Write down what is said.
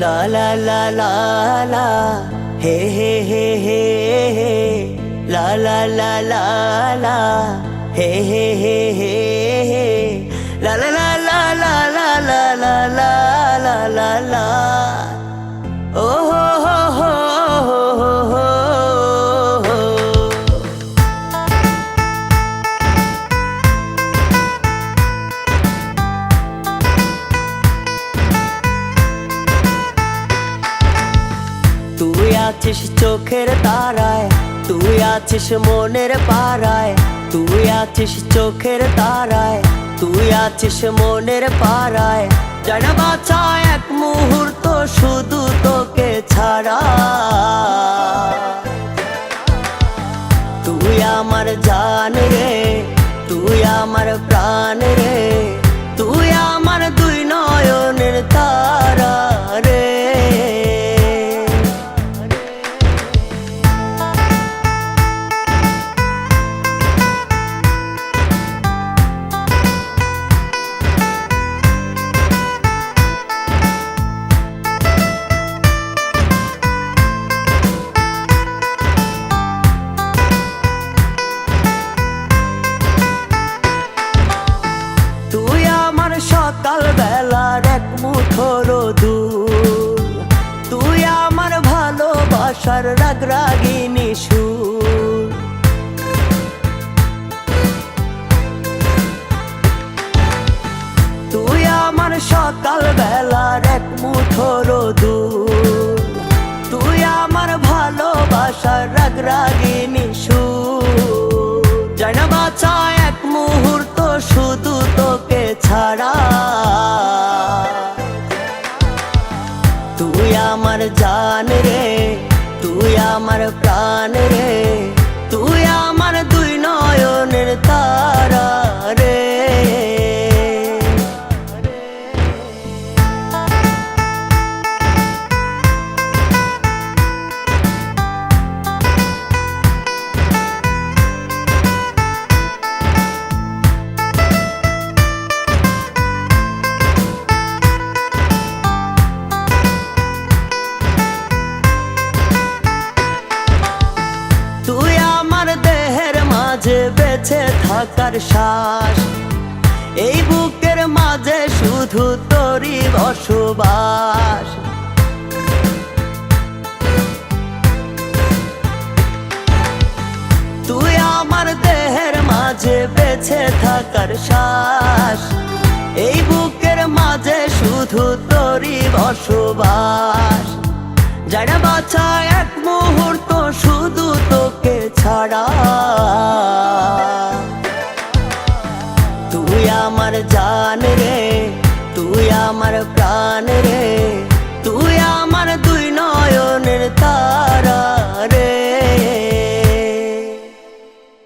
লা লা লা লা লা, হে হে হে হে হে লা লা লা লা লা, হে হে হে হে তুই আছিস চোখের তারায়, তুই আছিস মনের পাড়ায়, তুই আছিস চোখের তারায়, তুই আছিস মনের পাড়ায়। জানা বাছা এক মুহূর্ত শুধু তোকে ছাড়া। তুই আমার জান রে, তুই আমার প্রাণ রে মুঠোর দূর। তুই আমার ভালোবাসার রাগ রাগিনী সুর। তুই আমার সকাল বেলার এক মুঠোর দূর। তুই আমার ভালোবাসার রাগ রাগিনী তুই আমার জান রে তুই আমার প্রাণ রে। থাকার শ্বাস। এই বুকের মাঝে শুধু তোরই বসবাস। তুই আমার দেহের মাঝে বেঁচে থাকার শ্বাস। এই বুকের মাঝে শুধু তোরই বসবাস। যারা বাছা এক মুহূর্ত তুই আমার জান রে তুই আমার প্রাণ রে।